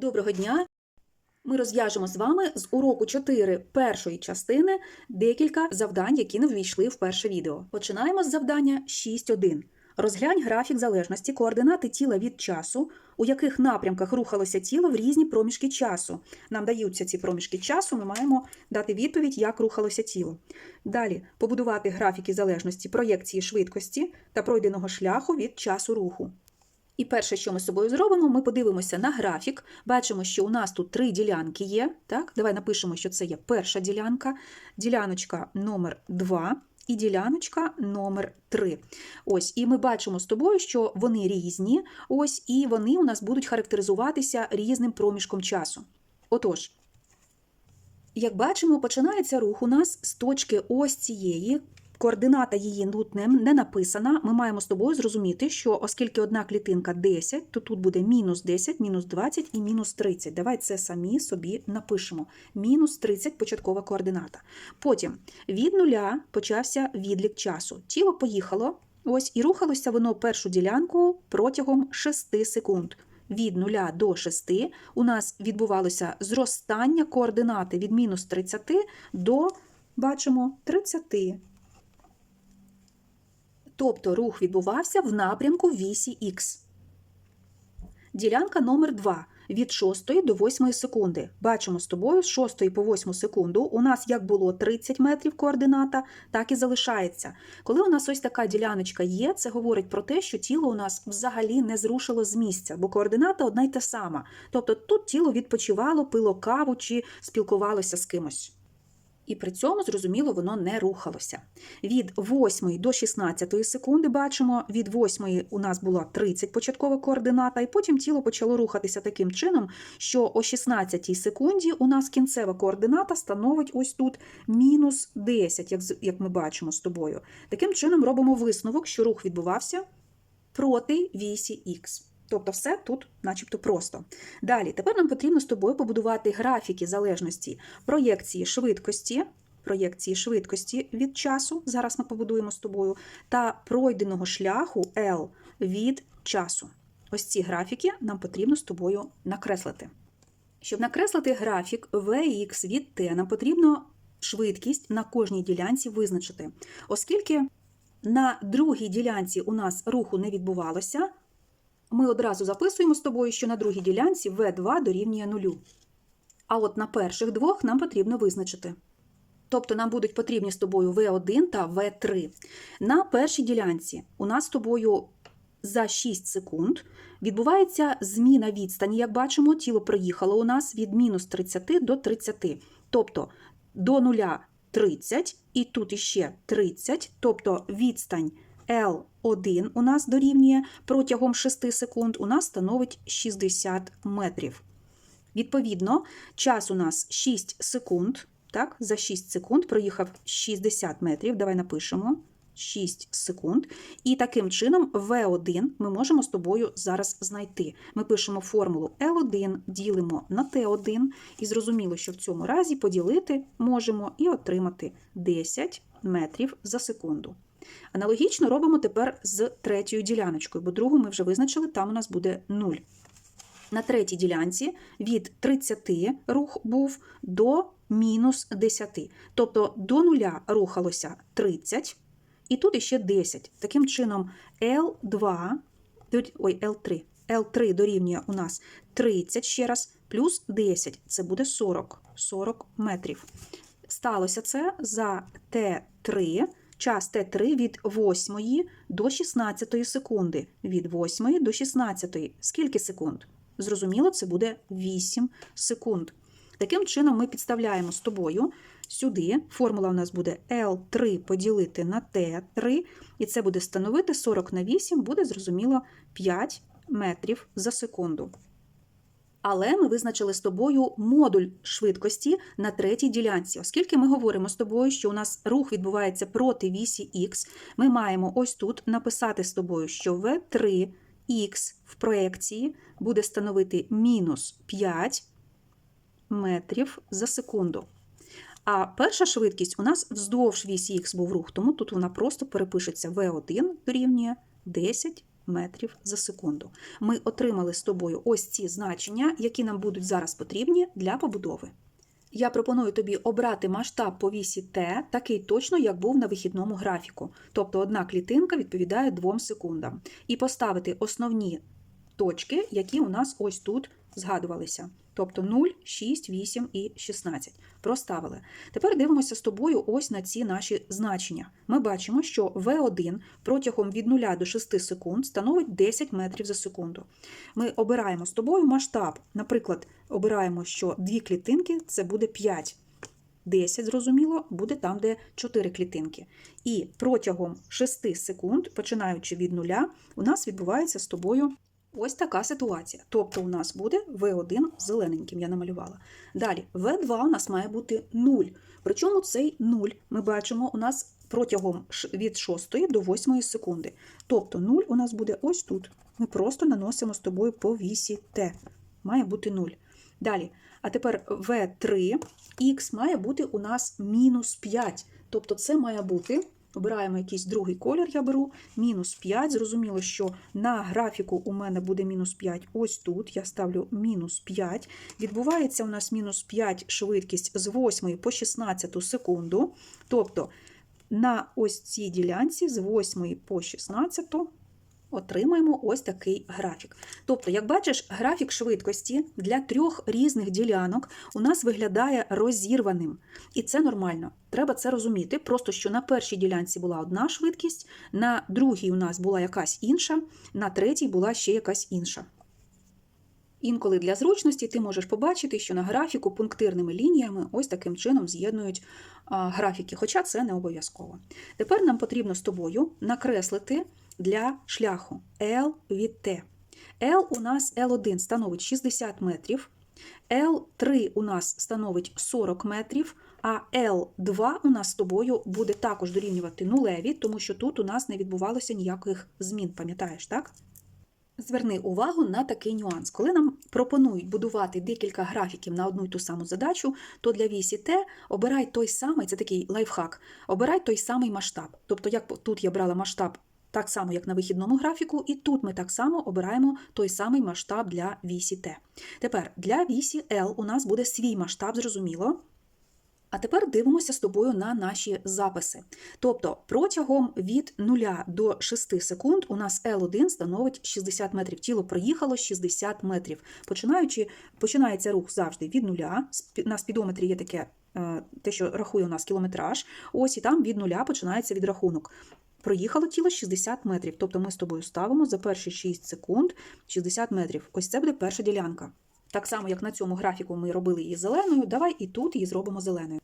Доброго дня! Ми розв'яжемо з вами з уроку 4 першої частини декілька завдань, які не ввійшли в перше відео. Починаємо з завдання 6.1. Розглянь графік залежності координати тіла від часу, у яких напрямках рухалося тіло в різні проміжки часу. Нам даються ці проміжки часу, ми маємо дати відповідь, як рухалося тіло. Далі побудувати графіки залежності проєкції швидкості та пройденого шляху від часу руху. І перше, що ми з собою зробимо, ми подивимося на графік. Бачимо, що у нас тут три ділянки є. Так? Давай напишемо, що це є перша ділянка, діляночка номер 2 і діляночка номер 3. Ось, і ми бачимо з тобою, що вони різні. Ось, і вони у нас будуть характеризуватися різним проміжком часу. Отож, як бачимо, починається рух у нас з точки ось цієї. Координата її тут не, не написана. Ми маємо з тобою зрозуміти, що оскільки одна клітинка 10, то тут буде мінус 10, мінус 20 і мінус 30. Давай це самі собі напишемо. Мінус 30 початкова координата. Потім від нуля почався відлік часу. Тіло поїхало, ось і рухалося воно першу ділянку протягом 6 секунд. Від 0 до 6 у нас відбувалося зростання координати від мінус 30 до, бачимо, 30. Тобто рух відбувався в напрямку вісі Х. Ділянка номер 2 від 6 до 8 секунди. Бачимо з тобою з 6 по 8 секунду. У нас як було 30 метрів координата, так і залишається. Коли у нас ось така діляночка є, це говорить про те, що тіло у нас взагалі не зрушило з місця, бо координата одна й та сама. Тобто тут тіло відпочивало, пило каву чи спілкувалося з кимось. І при цьому, зрозуміло, воно не рухалося. Від 8 до 16 секунди бачимо, від 8 у нас була 30 початкова координата, і потім тіло почало рухатися таким чином, що о 16 секунді у нас кінцева координата становить ось тут мінус 10, як, ми бачимо з тобою. Таким чином робимо висновок, що рух відбувався проти вісі Х. Тобто все тут начебто просто. Далі, тепер нам потрібно з тобою побудувати графіки залежності проєкції швидкості, проєкції швидкості від часу, зараз ми побудуємо з тобою, та пройденого шляху L від часу. Ось ці графіки нам потрібно з тобою накреслити. Щоб накреслити графік Vx від t, нам потрібно швидкість на кожній ділянці визначити. Оскільки на другій ділянці у нас руху не відбувалося, ми одразу записуємо з тобою, що на другій ділянці V2 дорівнює нулю. А от на перших двох нам потрібно визначити. Тобто нам будуть потрібні з тобою V1 та V3. На першій ділянці у нас з тобою за 6 секунд відбувається зміна відстані. Як бачимо, тіло проїхало у нас від мінус 30 до 30. Тобто до нуля 30, і тут іще 30, тобто відстань L1 у нас дорівнює протягом 6 секунд, у нас становить 60 метрів. Відповідно, час у нас 6 секунд. Так, за 6 секунд проїхав 60 метрів. Давай напишемо 6 секунд. І таким чином V1 ми можемо з тобою зараз знайти. Ми пишемо формулу L1, ділимо на T1, і зрозуміло, що в цьому разі поділити можемо і отримати 10 метрів за секунду. Аналогічно робимо тепер з третьою діляночкою, бо другу ми вже визначили, там у нас буде 0. На третій ділянці від 30 рух був до мінус 10. Тобто до нуля рухалося 30, і тут іще 10. Таким чином, L2, ой, L3, L3 дорівнює у нас 30 ще раз, плюс 10, це буде 40, 40 метрів. Сталося це за Т3, час Т3 від 8 до 16 секунди. Від 8 до 16. Скільки секунд? Зрозуміло, це буде 8 секунд. Таким чином, ми підставляємо з тобою сюди. Формула у нас буде L3 поділити на T3, і це буде становити 40 на 8, буде зрозуміло 5 метрів за секунду. Але ми визначили з тобою модуль швидкості на третій ділянці. Оскільки ми говоримо з тобою, що у нас рух відбувається проти вісі Х, ми маємо ось тут написати з тобою, що V3Х в проекції буде становити мінус 5 метрів за секунду. А перша швидкість у нас вздовж вісі Х був рух, тому тут вона просто перепишеться V1 дорівнює 10 метрів за секунду. Ми отримали з тобою ось ці значення, які нам будуть зараз потрібні для побудови. Я пропоную тобі обрати масштаб по вісі Т, такий точно, як був на вихідному графіку. Тобто одна клітинка відповідає 2 секундам. І поставити основні точки, які у нас ось тут згадувалися. Тобто 0, 6, 8 і 16. Проставили. Тепер дивимося з тобою ось на ці наші значення. Ми бачимо, що V1 протягом від 0 до 6 секунд становить 10 метрів за секунду. Ми обираємо з тобою масштаб. Наприклад, обираємо, що дві клітинки це буде 5. 10, зрозуміло, буде там, де 4 клітинки. І протягом 6 секунд, починаючи від нуля, у нас відбувається з тобою ось така ситуація. Тобто у нас буде V1 зелененьким, я намалювала. Далі, V2 у нас має бути 0. Причому цей 0 ми бачимо у нас протягом від 6 до 8 секунди. Тобто 0 у нас буде ось тут. Ми просто наносимо з тобою по вісі Т. Має бути 0. Далі. А тепер V3, х має бути у нас мінус 5. Тобто це має бути, обираємо якийсь другий колір, я беру, мінус 5. Зрозуміло, що на графіку у мене буде мінус 5 ось тут. Я ставлю мінус 5. Відбувається у нас мінус 5 швидкість з 8 по 16 секунду. Тобто на ось цій ділянці з 8 по 16 отримаємо ось такий графік. Тобто, як бачиш, графік швидкості для трьох різних ділянок у нас виглядає розірваним. І це нормально. Треба це розуміти. Просто що на першій ділянці була одна швидкість, на другій у нас була якась інша, на третій була ще якась інша. Інколи для зручності ти можеш побачити, що на графіку пунктирними лініями ось таким чином з'єднують графіки, хоча це не обов'язково. Тепер нам потрібно з тобою накреслити для шляху L від T. L у нас L1 становить 60 метрів, L3 у нас становить 40 метрів, а L2 у нас з тобою буде також дорівнювати нулеві, тому що тут у нас не відбувалося ніяких змін, пам'ятаєш, так? Зверни увагу на такий нюанс. Коли нам пропонують будувати декілька графіків на одну й ту саму задачу, то для вісі Т обирай той самий, це такий лайфхак, обирай той самий масштаб. Тобто, як тут я брала масштаб так само, як на вихідному графіку, і тут ми так само обираємо той самий масштаб для вісі Т. Тепер для вісі L у нас буде свій масштаб, зрозуміло. А тепер дивимося з тобою на наші записи. Тобто протягом від 0 до 6 секунд у нас L1 становить 60 метрів. Тіло проїхало 60 метрів. Починаючи, починається рух завжди від 0. На спідометрі є таке, е, те, що рахує у нас кілометраж. Ось і там від 0 починається відрахунок. Проїхало тіло 60 метрів. Тобто ми з тобою ставимо за перші 6 секунд 60 метрів. Ось це буде перша ділянка. Так само, як на цьому графіку ми робили її зеленою, давай і тут її зробимо зеленою.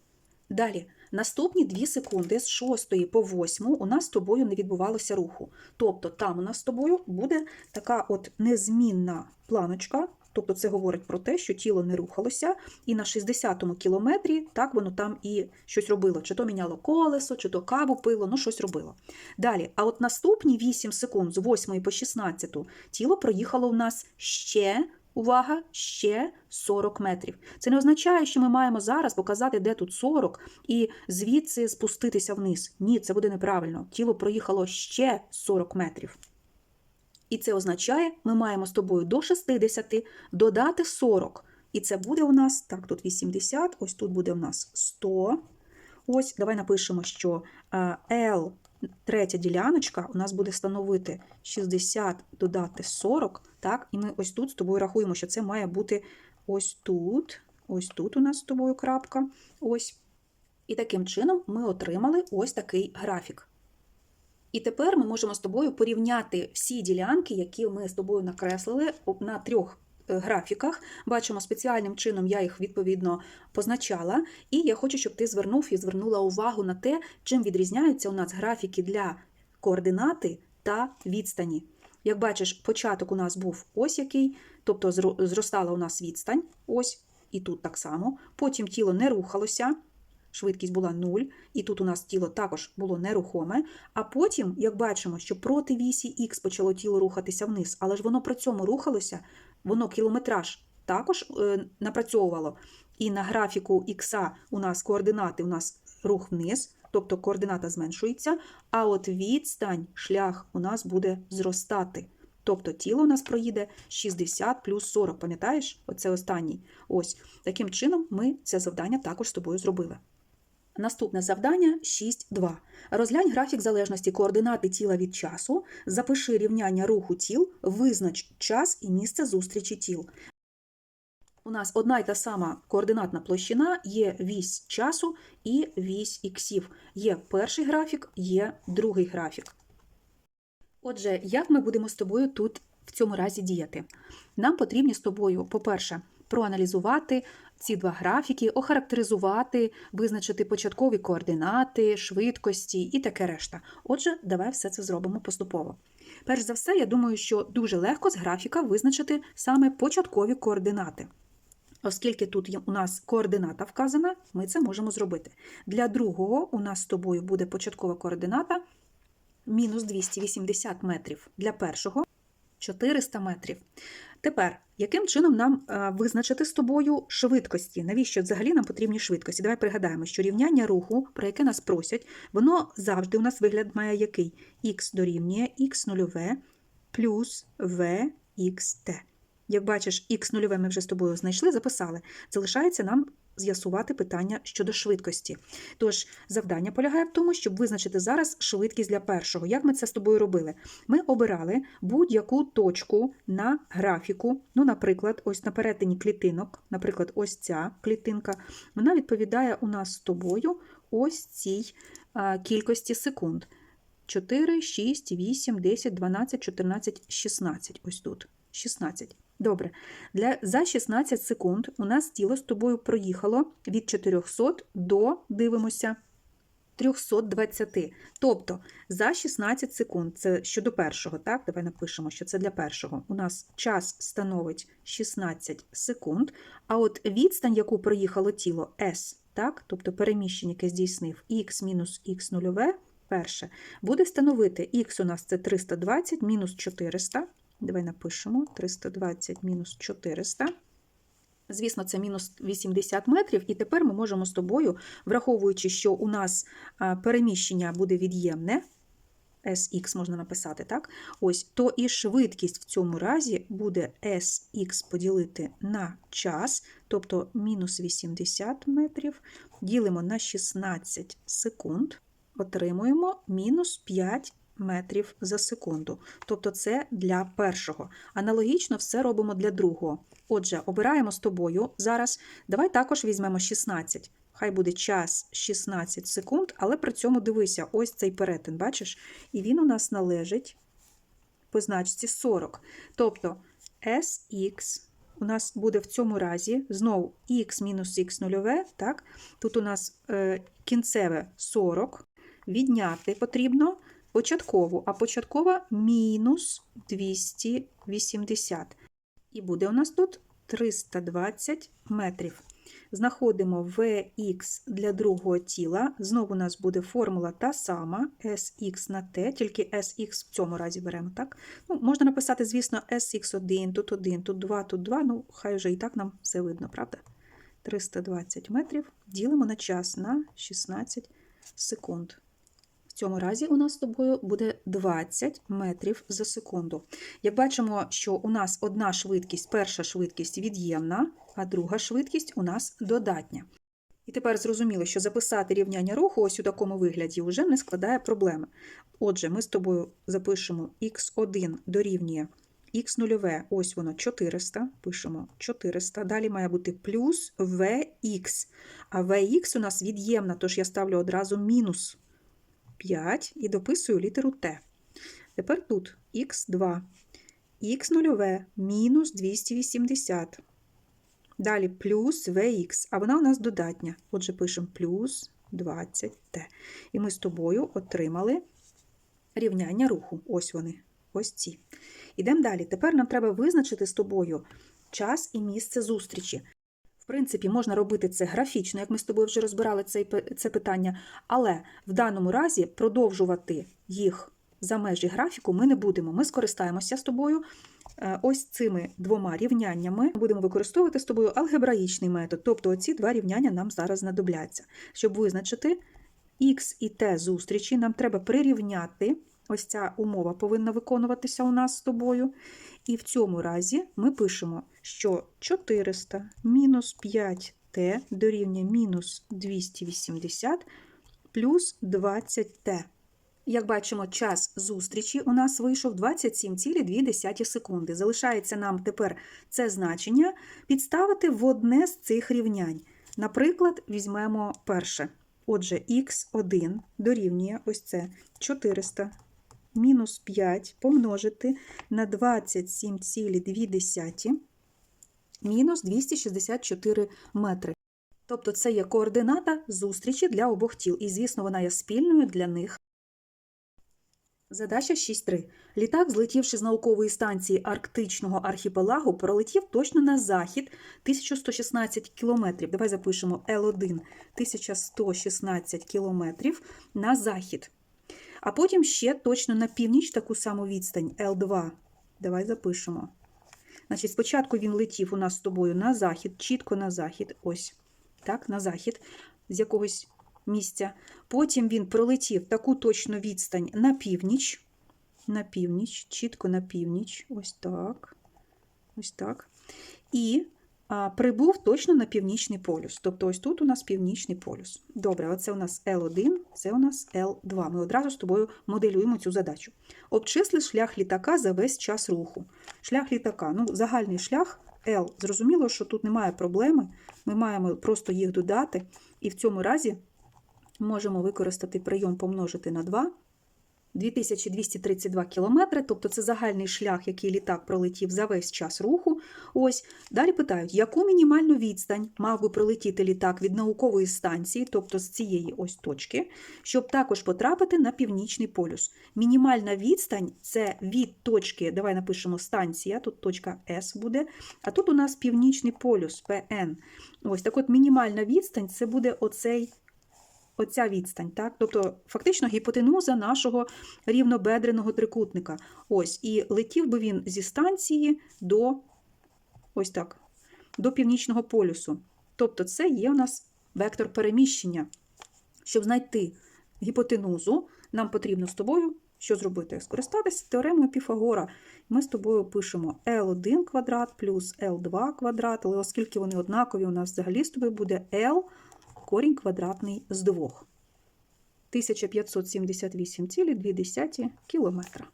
Далі, наступні 2 секунди з 6 по 8 у нас з тобою не відбувалося руху. Тобто там у нас з тобою буде така от незмінна планочка. Тобто це говорить про те, що тіло не рухалося, і на 60-му кілометрі так воно там і щось робило. Чи то міняло колесо, чи то каву пило, ну щось робило. Далі, а от наступні 8 секунд з 8 по 16 тіло проїхало у нас ще Увага, ще 40 метрів. Це не означає, що ми маємо зараз показати, де тут 40, і звідси спуститися вниз. Ні, це буде неправильно. Тіло проїхало ще 40 метрів. І це означає, ми маємо з тобою до 60 додати 40. І це буде у нас, так, тут 80, ось тут буде у нас 100. Ось, давай напишемо, що е, L, третя діляночка, у нас буде становити 60 додати 40. Так, і ми ось тут з тобою рахуємо, що це має бути ось тут. Ось тут у нас з тобою крапка. Ось. І таким чином ми отримали ось такий графік. І тепер ми можемо з тобою порівняти всі ділянки, які ми з тобою накреслили на трьох е, графіках. Бачимо, спеціальним чином я їх відповідно позначала. І я хочу, щоб ти звернув і звернула увагу на те, чим відрізняються у нас графіки для координати та відстані. Як бачиш, початок у нас був ось який, тобто зростала у нас відстань, ось і тут так само. Потім тіло не рухалося, швидкість була 0, і тут у нас тіло також було нерухоме. А потім, як бачимо, що проти вісі Х почало тіло рухатися вниз, але ж воно при цьому рухалося, воно кілометраж також е, напрацьовувало. І на графіку Х у нас координати у нас рух вниз, тобто координата зменшується, а от відстань, шлях у нас буде зростати. Тобто тіло у нас проїде 60 плюс 40, пам'ятаєш? Оце останній. Ось таким чином ми це завдання також з тобою зробили. Наступне завдання 6.2. Розглянь графік залежності координати тіла від часу, запиши рівняння руху тіл, визнач час і місце зустрічі тіл. У нас одна й та сама координатна площина, є вісь часу і вісь іксів. Є перший графік, є другий графік. Отже, як ми будемо з тобою тут в цьому разі діяти? Нам потрібно з тобою, по-перше, проаналізувати ці два графіки, охарактеризувати, визначити початкові координати, швидкості і таке решта. Отже, давай все це зробимо поступово. Перш за все, я думаю, що дуже легко з графіка визначити саме початкові координати. Оскільки тут у нас координата вказана, ми це можемо зробити. Для другого у нас з тобою буде початкова координата мінус 280 метрів. Для першого 400 метрів. Тепер, яким чином нам е, визначити з тобою швидкості? Навіщо взагалі нам потрібні швидкості? Давай пригадаємо, що рівняння руху, про яке нас просять, воно завжди у нас вигляд має який? х дорівнює х нульове плюс vxt. Як бачиш, х нульове ми вже з тобою знайшли, записали. Залишається нам з'ясувати питання щодо швидкості. Тож, завдання полягає в тому, щоб визначити зараз швидкість для першого. Як ми це з тобою робили? Ми обирали будь-яку точку на графіку. Ну, наприклад, ось на перетині клітинок, наприклад, ось ця клітинка, вона відповідає у нас з тобою ось цій кількості секунд. 4, 6, 8, 10, 12, 14, 16. Ось тут. 16. Добре. Для, за 16 секунд у нас тіло з тобою проїхало від 400 до, дивимося, 320. Тобто за 16 секунд, це щодо першого, так? Давай напишемо, що це для першого. У нас час становить 16 секунд, а от відстань, яку проїхало тіло S, так? тобто переміщення, яке здійснив x мінус х нульове, перше, буде становити х у нас це 320 мінус 400. Давай напишемо 320 мінус 400. Звісно, це мінус 80 метрів, і тепер ми можемо з тобою, враховуючи, що у нас переміщення буде від'ємне, SX можна написати, так? Ось, то і швидкість в цьому разі буде SX поділити на час, тобто мінус 80 метрів, ділимо на 16 секунд, отримуємо мінус 5 метрів за секунду. Тобто це для першого. Аналогічно все робимо для другого. Отже, обираємо з тобою зараз. Давай також візьмемо 16. Хай буде час 16 секунд, але при цьому дивися, ось цей перетин, бачиш? І він у нас належить по значці 40. Тобто SX у нас буде в цьому разі знову x мінус х нульове, так? Тут у нас е, кінцеве 40. Відняти потрібно початкову, а початкова мінус 280. І буде у нас тут 320 метрів. Знаходимо Vx для другого тіла. Знову у нас буде формула та сама Sx на t, тільки Sx в цьому разі беремо. так? Ну, Можна написати, звісно, Sx1, тут 1, тут 2, тут 2. Ну, хай вже і так нам все видно, правда? 320 метрів ділимо на час на 16 секунд. Цьому разі у нас з тобою буде 20 метрів за секунду. Як бачимо, що у нас одна швидкість, перша швидкість від'ємна, а друга швидкість у нас додатня. І тепер зрозуміло, що записати рівняння руху ось у такому вигляді вже не складає проблеми. Отже, ми з тобою запишемо х1 дорівнює х нульове, ось воно 400, пишемо 400, далі має бути плюс Vx, а Vx у нас від'ємна, тож я ставлю одразу мінус 5 і дописую літеру Т. Тепер тут х2, х0 мінус 280. Далі плюс Vx, а вона у нас додатня. Отже, пишемо плюс 20Т. І ми з тобою отримали рівняння руху. Ось вони, ось ці. Ідемо далі. Тепер нам треба визначити з тобою час і місце зустрічі. В принципі, можна робити це графічно, як ми з тобою вже розбирали це, це питання, але в даному разі продовжувати їх за межі графіку ми не будемо. Ми скористаємося з тобою е, ось цими двома рівняннями. Будемо використовувати з тобою алгебраїчний метод, тобто оці два рівняння нам зараз знадобляться. Щоб визначити х і t зустрічі, нам треба прирівняти Ось ця умова повинна виконуватися у нас з тобою. І в цьому разі ми пишемо, що 400 мінус 5t дорівнює мінус 280 плюс 20t. Як бачимо, час зустрічі у нас вийшов 27,2 секунди. Залишається нам тепер це значення підставити в одне з цих рівнянь. Наприклад, візьмемо перше. Отже, х1 дорівнює ось це 400 мінус 5 помножити на 27,2 мінус 264 метри. Тобто це є координата зустрічі для обох тіл, і, звісно, вона є спільною для них. Задача 6.3. Літак, злетівши з наукової станції Арктичного архіпелагу, пролетів точно на захід 1116 кілометрів. Давай запишемо L1 1116 кілометрів на захід. А потім ще точно на північ таку саму відстань L2. Давай запишемо. Значить, спочатку він летів у нас з тобою на захід, чітко на захід, ось, так, на захід, з якогось місця. Потім він пролетів таку точну відстань на північ, на північ, чітко на північ, ось так, ось так. І а, прибув точно на північний полюс. Тобто ось тут у нас північний полюс. Добре, оце у нас L1, це у нас L2. Ми одразу з тобою моделюємо цю задачу. Обчисли шлях літака за весь час руху. Шлях літака, ну, загальний шлях L. Зрозуміло, що тут немає проблеми. Ми маємо просто їх додати, і в цьому разі можемо використати прийом помножити на 2. 2232 кілометри, тобто це загальний шлях, який літак пролетів за весь час руху. Ось далі питають, яку мінімальну відстань мав би пролетіти літак від наукової станції, тобто з цієї ось точки, щоб також потрапити на північний полюс. Мінімальна відстань це від точки, давай напишемо станція, тут точка С буде, а тут у нас північний полюс ПН. Ось так от мінімальна відстань це буде оцей оця відстань, так? Тобто, фактично гіпотенуза нашого рівнобедреного трикутника. Ось, і летів би він зі станції до ось так, до північного полюсу. Тобто, це є у нас вектор переміщення. Щоб знайти гіпотенузу, нам потрібно з тобою що зробити? Скористатися теоремою Піфагора. Ми з тобою пишемо L1 квадрат плюс L2 квадрат, але оскільки вони однакові, у нас взагалі з тобою буде L корінь квадратний з 2. 1578,2 кілометра.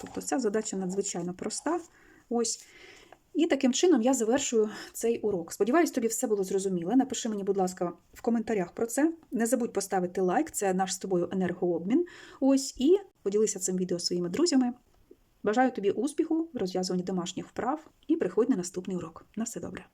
Тобто ця задача надзвичайно проста. Ось. І таким чином я завершую цей урок. Сподіваюсь, тобі все було зрозуміло. Напиши мені, будь ласка, в коментарях про це. Не забудь поставити лайк, це наш з тобою енергообмін. Ось, і поділися цим відео своїми друзями. Бажаю тобі успіху в розв'язуванні домашніх вправ і приходь на наступний урок. На все добре.